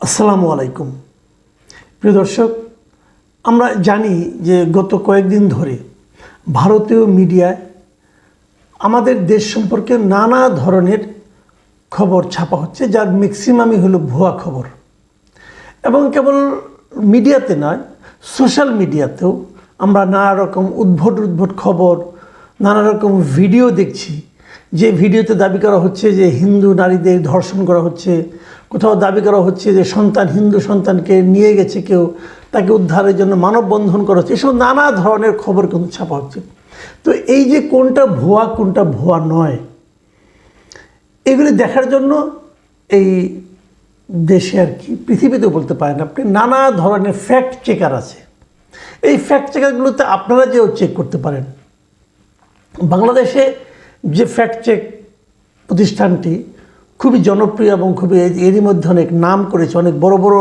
আসসালামু আলাইকুম। প্রিয় দর্শক, আমরা জানি যে গত কয়েকদিন ধরে ভারতীয় মিডিয়ায় আমাদের দেশ সম্পর্কে নানা ধরনের খবর ছাপা হচ্ছে, যার ম্যাক্সিমামই হলো ভুয়া খবর। এবং কেবল মিডিয়াতে নয় সোশ্যাল মিডিয়াতেও আমরা নানা রকম উদ্ভট উদ্ভট খবর, নানা রকম ভিডিও দেখছি। যে ভিডিওতে দাবি করা হচ্ছে যে হিন্দু নারীদের ধর্ষণ করা হচ্ছে কোথাও দাবি করা হচ্ছে যে সন্তান, হিন্দু সন্তানকে নিয়ে গেছে কেউ, তাকে উদ্ধারের জন্য মানববন্ধন করা হচ্ছে, এসব নানা ধরনের খবর কিন্তু ছাপা হচ্ছে। তো এই যে কোনটা ভুয়া কোনটা ভুয়া নয়, এগুলি দেখার জন্য এই দেশে আর কি, পৃথিবীতেও বলতে পারেন আপনি, নানা ধরনের ফ্যাক্ট চেকার আছে। এই ফ্যাক্ট চেকারগুলোতে আপনারা যেও চেক করতে পারেন। বাংলাদেশে যে ফ্যাক্ট চেক প্রতিষ্ঠানটি খুবই জনপ্রিয় এবং খুবই এরই মধ্যে অনেক নাম করেছে, অনেক বড় বড়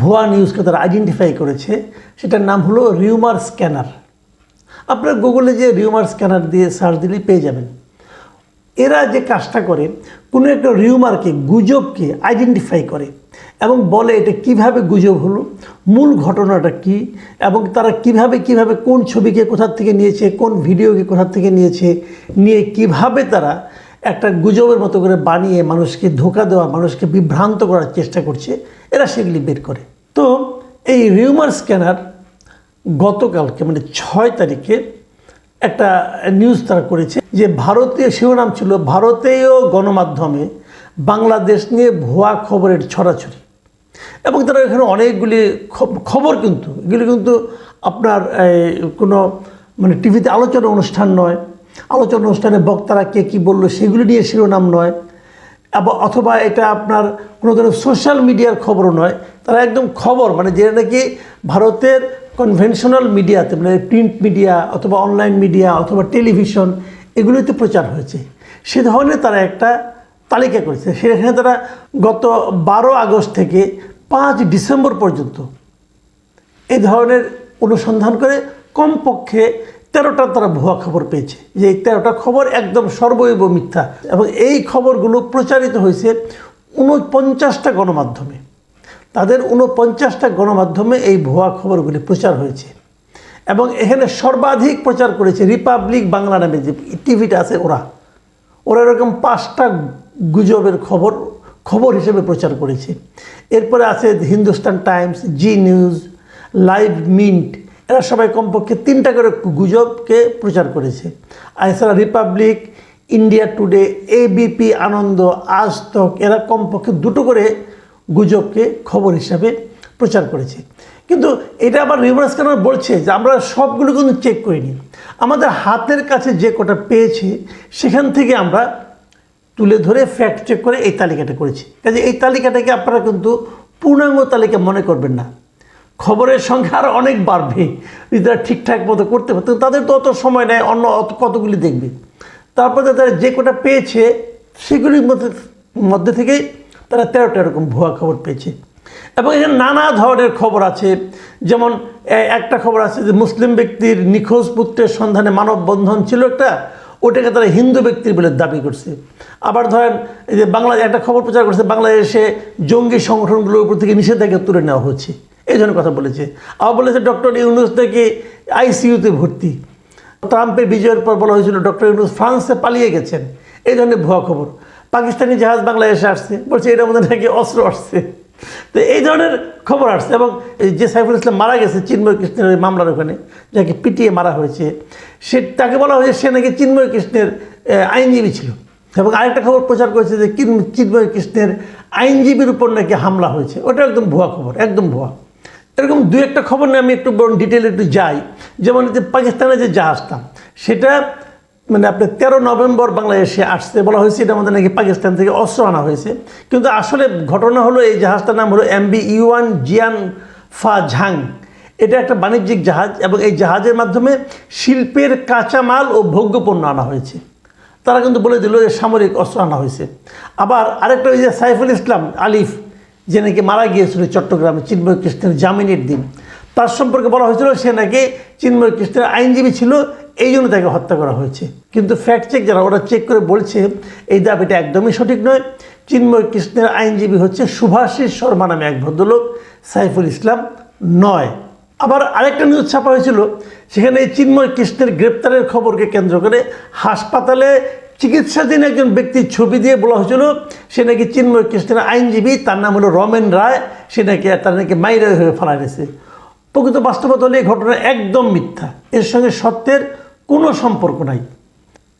ভুয়া নিউজকে তারা আইডেন্টিফাই করেছে। সেটার নাম হলো রিউমার স্ক্যানার। আপনার গুগলে যে রিউমার স্ক্যানার দিয়ে সার্চ দিলেই পেয়ে যাবেন। এরা যে কাজটা করে, কোনো একটা রিউমারকে, গুজবকে আইডেন্টিফাই করে এবং বলে এটা কীভাবে গুজব হলো, মূল ঘটনাটা কি এবং তারা কীভাবে কীভাবে কোন ছবিকে কোথা থেকে নিয়েছে, কোন ভিডিওকে কোথা থেকে নিয়েছে, নিয়ে কীভাবে তারা একটা গুজবের মতো করে বানিয়ে মানুষকে ধোকা দেওয়া, মানুষকে বিভ্রান্ত করার চেষ্টা করছে, এরা সেগুলি বের করে। তো এই রিউমার স্ক্যানার গতকালকে মানে ছয় তারিখে একটা নিউজ তারা করেছে যে ভারতীয় শিরোনাম ছিল ভারতীয় গণমাধ্যমে বাংলাদেশ নিয়ে ভুয়া খবরের ছড়াছড়ি। এবং তারা এখানে অনেকগুলি খবর কিন্তু, এগুলি কিন্তু আপনার কোনো মানে টিভিতে আলোচনা অনুষ্ঠান নয় আলোচনা অনুষ্ঠানে বক্তারা কে কী বলল সেগুলি নিয়ে শিরোনাম নয়। অথবা এটা আপনার কোনো ধরনের সোশ্যাল মিডিয়ার খবরও নয়, তারা একদম খবর মানে যেটা নাকি ভারতের কনভেনশনাল মিডিয়াতে মানে প্রিন্ট মিডিয়া অথবা অনলাইন মিডিয়া অথবা টেলিভিশন এগুলোতে প্রচার হয়েছে। সে ধরনের তারা একটা তালিকা করেছে। সেখানে তারা গত বারো আগস্ট থেকে পাঁচ ডিসেম্বর পর্যন্ত এই ধরনের অনুসন্ধান করে কমপক্ষে তেরোটা তারা ভুয়া খবর পেয়েছে। যে এই তেরোটা খবর একদম সর্বৈব মিথ্যা। এবং এই খবরগুলো প্রচারিত হয়েছে উনপঞ্চাশটা গণমাধ্যমে। তাদের উনপঞ্চাশটা গণমাধ্যমে এই ভুয়া খবরগুলি প্রচার হয়েছে। এবং এখানে সর্বাধিক প্রচার করেছে রিপাবলিক বাংলা নামে যে টিভিটা আছে ওরা। ওরা এরকম পাঁচটা গুজবের খবর খবর হিসেবে প্রচার করেছে। এরপরে আছে Hindustan Times, Zee News, Live Mint এরা সবাই কমপক্ষে তিনটা করে গুজবকে প্রচার করেছে। এছাড়া Republic, India Today ABP Ananda Aaj Tak এরা কমপক্ষে দুটো করে গুজবকে খবর হিসাবে প্রচার করেছে। কিন্তু এটা আবার রিভার্স কেন বলছে যে আমরা সবগুলো কিন্তু চেক করিনি। আমাদের হাতের কাছে যে কটা পেয়েছে, সেখান থেকে আমরা তুলে ধরে ফ্যাক্ট চেক করে এই তালিকাটা করেছি। কাজে এই তালিকাটাকে আপনারা কিন্তু পূর্ণাঙ্গ তালিকা মনে করবেন না। খবরের সংখ্যা আরও অনেক বাড়বে। যদি তারা ঠিকঠাক মতো করতে পারতো তাদের তো অত সময় নেয় অন্য অত কতগুলি দেখবে। তারপরে তারা যে কটা পেয়েছে, সেগুলির মধ্যে মধ্যে থেকে তারা তেরোটা এরকম ভুয়া খবর পেয়েছে। এবং এখানে নানা ধরনের খবর আছে। যেমন একটা খবর আছে যে মুসলিম ব্যক্তির নিখোঁজ পুত্রের সন্ধানে মানববন্ধন ছিল একটা, ওটাকে তারা হিন্দু ব্যক্তির বলে দাবি করছে। আবার ধরেন, এই যে বাংলাদেশ, একটা খবর প্রচার করছে, বাংলাদেশে জঙ্গি সংগঠনগুলোর উপর থেকে নিষেধাজ্ঞা তুলে নেওয়া হচ্ছে। এই ধরনের কথা বলেছে। আবার বলেছে, ডক্টর ইউনুস থেকে আইসিইউতে ভর্তি। ট্রাম্পের বিজয়ের পর বলা হয়েছিল, ডক্টর ইউনুস ফ্রান্সে পালিয়ে গেছেন। এই ধরনের ভুয়া খবর। পাকিস্তানি জাহাজ বাংলাদেশে আসছে। বলছে এটার মধ্যে নাকি অস্ত্র আসছে। তো এই ধরনের খবর আসছে এবং যে সাইফুল ইসলাম মারা গেছে, চিন্ময় কৃষ্ণের মামলার ওখানে, যাকে পিটিয়ে মারা হয়েছে, সে, তাকে বলা হয়েছে সে নাকি চিন্ময় কৃষ্ণের আইনজীবী ছিল। এবং আরেকটা খবর প্রচার করেছে যে চিন্ময় কৃষ্ণের আইনজীবীর উপর নাকি হামলা হয়েছে। ওটা একদম ভুয়া খবর, একদম ভুয়া। এরকম দু একটা খবর নিয়ে আমি একটু বরং ডিটেলে একটু যাই। যেমন যে পাকিস্তানের যে জাহাজটা সেটা মানে আপনার তেরো নভেম্বর বাংলাদেশে আসতে বলা হয়েছে, এটা আমাদের নাকি পাকিস্তান থেকে অস্ত্র আনা হয়েছে। কিন্তু আসলে ঘটনা হলো এই জাহাজটার নাম হলো এমবি ইউয়ান জিয়ান ফা ঝাং। এটা একটা বাণিজ্যিক জাহাজ এবং এই জাহাজের মাধ্যমে শিল্পের কাঁচামাল ও ভোগ্যপণ্য আনা হয়েছে। তারা কিন্তু বলে দিল যে সামরিক অস্ত্র আনা হয়েছে। আবার আরেকটা ওই যে সাইফুল ইসলাম আলিফ যে নাকি মারা গিয়েছিল চট্টগ্রামে চিন্ময় কৃষ্ণের জামিনের দিন। তার সম্পর্কে বলা হয়েছিল সে নাকি চিন্ময় কৃষ্ণের আইনজীবী ছিল, এই জন্য তাকে হত্যা করা হয়েছে। কিন্তু ফ্যাক্ট চেক যারা, ওরা চেক করে বলছে, এই দাবিটা একদমই সঠিক নয়। চিন্ময় কৃষ্ণের আইনজীবী হচ্ছে সুভাষিস শর্মা নামে এক ভদ্রলোক, সাইফুল ইসলাম, নয়। আবার আরেকটা নিউজ ছাপা হয়েছিল, সেখানে চিন্ময় কৃষ্ণের গ্রেপ্তারের খবরকে কেন্দ্র করে হাসপাতালে চিকিৎসাধীন একজন ব্যক্তির ছবি দিয়ে বলা হয়েছিল, সে নাকি চিন্ময় কৃষ্ণের আইনজীবী, তার নাম হলো রমেন রায়, সে নাকি তার নাকি মাইরে হয়ে ফেলা গেছে। প্রকৃত বাস্তবতা হলে এই ঘটনা একদম মিথ্যা। এর সঙ্গে সত্যের কোনো সম্পর্ক নাই।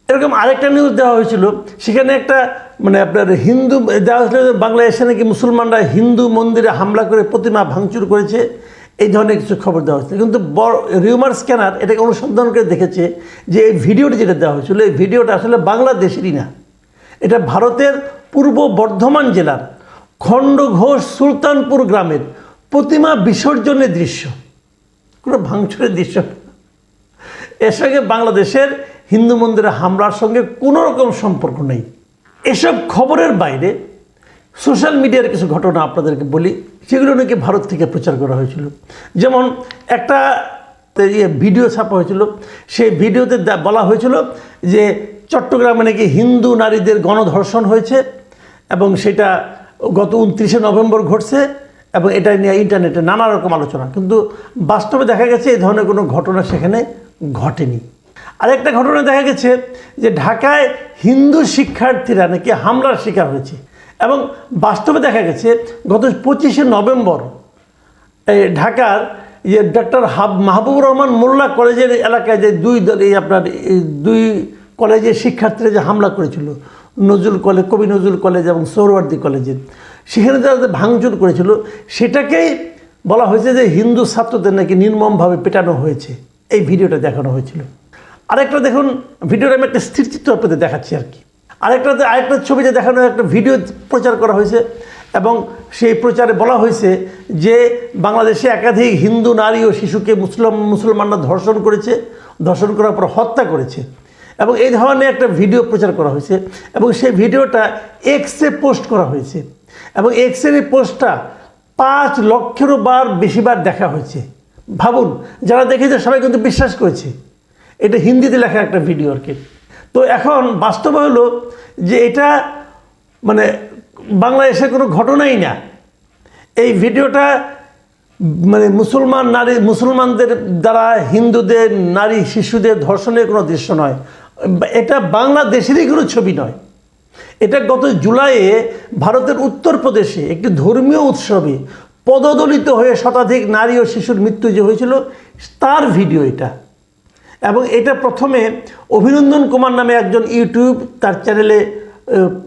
এরকম আরেকটা নিউজ দেওয়া হয়েছিল, সেখানে একটা মানে আপনার হিন্দু, দেওয়া হয়েছিল বাংলাদেশে নাকি মুসলমানরা হিন্দু মন্দিরে হামলা করে প্রতিমা ভাঙচুর করেছে। এই ধরনের কিছু খবর দেওয়া হয়েছিল কিন্তু বড় রিউমার স্ক্যানার এটাকে অনুসন্ধান করে দেখেছে যে এই ভিডিওটি যেটা দেওয়া হয়েছিল, এই ভিডিওটা আসলে বাংলাদেশেরই না। এটা ভারতের পূর্ব বর্ধমান জেলার খণ্ডঘোষ সুলতানপুর গ্রামের প্রতিমা বিসর্জনের দৃশ্য। কোনো ভাঙচুরের দৃশ্য এর সঙ্গে বাংলাদেশের হিন্দু মন্দিরে হামলার সঙ্গে কোনো রকম সম্পর্ক নেই। এসব খবরের বাইরে সোশ্যাল মিডিয়ার কিছু ঘটনা আপনাদেরকে বলি, সেগুলো নাকি ভারত থেকে প্রচার করা হয়েছিল। যেমন একটা ইয়ে ভিডিও ছাপা হয়েছিল, সেই ভিডিওতে বলা হয়েছিল যে চট্টগ্রামে নাকি হিন্দু নারীদের গণধর্ষণ হয়েছে এবং সেটা গত উনত্রিশে নভেম্বর ঘটছে এবং এটা নিয়ে ইন্টারনেটে নানা রকম আলোচনা। কিন্তু বাস্তবে দেখা গেছে এই ধরনের কোনো ঘটনা সেখানে ঘটেনি। আরেকটা ঘটনা দেখা গেছে যে ঢাকায় হিন্দু শিক্ষার্থীরা নাকি হামলার শিকার হয়েছে। এবং বাস্তবে দেখা গেছে, গত পঁচিশে নভেম্বর, এই ঢাকার যে ডক্টর হাব, মাহবুবুর রহমান মোল্লা কলেজের এলাকায় যে দুই দল এই আপনার দুই কলেজের শিক্ষার্থীরা যে হামলা করেছিল, নজরুল কলেজ কবি নজরুল কলেজ এবং সৌরওয়ার্দী কলেজে সেখানে যারা ভাঙচুর করেছিল, সেটাকেই বলা হয়েছে যে হিন্দু ছাত্রদের নাকি নির্মমভাবে পেটানো হয়েছে। এই ভিডিওটা দেখানো হয়েছিল। আরেকটা দেখুন, ভিডিওটা আমি একটা স্থিরচিত্র আপনাদের দেখাচ্ছি আর কি। আরেকটাতে আরেকটা ছবিতে দেখানো, একটা ভিডিও প্রচার করা হয়েছে এবং সেই প্রচারে বলা হয়েছে যে বাংলাদেশে একাধিক হিন্দু নারী ও শিশুকে মুসলিম, মুসলমানরা ধর্ষণ করেছে, ধর্ষণ করার পর হত্যা করেছে এবং এই ধরনের একটা ভিডিও প্রচার করা হয়েছে এবং সেই ভিডিওটা এক্সে পোস্ট করা হয়েছে এবং এক্সের এই পোস্টটা পাঁচ লক্ষেরও বার বেশিবার দেখা হয়েছে। ভাবুন, যারা দেখেছে সবাই কিন্তু বিশ্বাস করেছে। এটা হিন্দিতে লেখা একটা ভিডিও আর কি। তো এখন বাস্তব হলো যে এটা মানে বাংলাদেশের কোনো ঘটনাই না। এই ভিডিওটা মানে মুসলমান নারী, মুসলমানদের দ্বারা হিন্দুদের, নারী শিশুদের ধর্ষণের কোনো দৃশ্য নয়। এটা বাংলাদেশেরই কোনো ছবি নয়। এটা গত জুলাইয়ে ভারতের উত্তরপ্রদেশে একটি ধর্মীয় উৎসবে পদদলিত হয়ে শতাধিক নারী ও শিশুর মৃত্যু যে হয়েছিল, তার ভিডিও এটা। এবং এটা প্রথমে অভিনন্দন কুমার নামে একজন ইউটিউব তার চ্যানেলে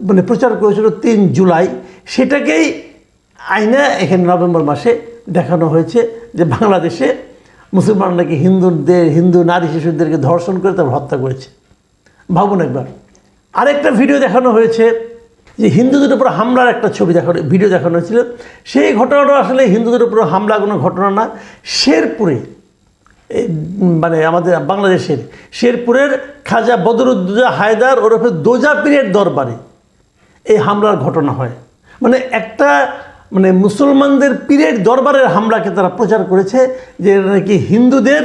মানে প্রচার করেছিল তিন জুলাই। সেটাকেই আইনা এখানে নভেম্বর মাসে দেখানো হয়েছে যে বাংলাদেশে মুসলমান নাকি হিন্দুদের, হিন্দু নারী শিশুদেরকে ধর্ষণ করে তারপর হত্যা করেছে। ভাবুন একবার। আরেকটা ভিডিও দেখানো হয়েছে যে হিন্দুদের উপর হামলার একটা ছবি দেখানো, ভিডিও দেখানো হয়েছিল। সেই ঘটনাটা আসলে হিন্দুদের উপর হামলা কোনো ঘটনা না। শেরপুরে মানে আমাদের বাংলাদেশের শেরপুরের খাজা বদরুদ্দোজা হায়দার ওরফে দোজা পীরের দরবারে এই হামলার ঘটনা হয়। মানে একটা মানে মুসলমানদের পীরের দরবারের হামলাকে তারা প্রচার করেছে যে নাকি হিন্দুদের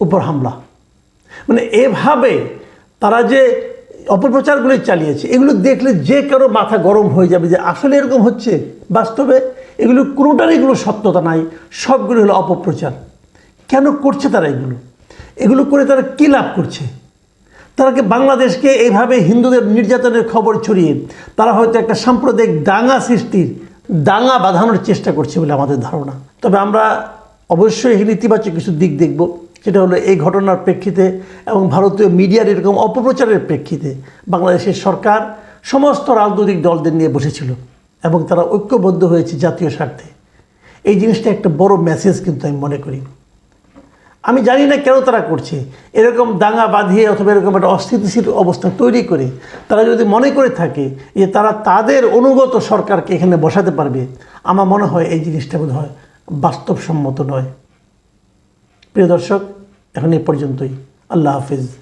উপর হামলা। মানে এভাবে তারা যে অপপ্রচারগুলি চালিয়েছে, এগুলো দেখলে যে কারও মাথা গরম হয়ে যাবে যে আসলে এরকম হচ্ছে। বাস্তবে এগুলো কোনোটারই কোনো সত্যতা নাই, সবগুলো হলো অপপ্রচার। কেন করছে তারা এগুলো? এগুলো করে তারা কী লাভ করছে? তারা বাংলাদেশকে এইভাবে হিন্দুদের নির্যাতনের খবর ছড়িয়ে তারা হয়তো একটা সাম্প্রদায়িক দাঙ্গা সৃষ্টির দাঙ্গা বাঁধানোর চেষ্টা করছে বলে আমাদের ধারণা। তবে আমরা অবশ্যই এর ইতিবাচক কিছু দিক দেখব। সেটা হলো এই ঘটনার প্রেক্ষিতে এবং ভারতীয় মিডিয়ার এরকম অপপ্রচারের প্রেক্ষিতে বাংলাদেশের সরকার সমস্ত রাজনৈতিক দলদের নিয়ে বসেছিল এবং তারা ঐক্যবদ্ধ হয়েছে জাতীয় স্বার্থে। এই জিনিসটা একটা বড় মেসেজ কিন্তু আমি মনে করি। আমি জানি না কেন তারা করছে। এরকম দাঙ্গা বাঁধিয়ে অথবা এরকম একটা অস্থিতিশীল অবস্থা তৈরি করে তারা যদি মনে করে থাকে যে তারা তাদের অনুগত সরকারকে এখানে বসাতে পারবে, আমার মনে হয় এই জিনিসটা বোধ হয় বাস্তবসম্মত নয়। প্রিয় দর্শক, এখন এ পর্যন্তই। আল্লাহ হাফিজ।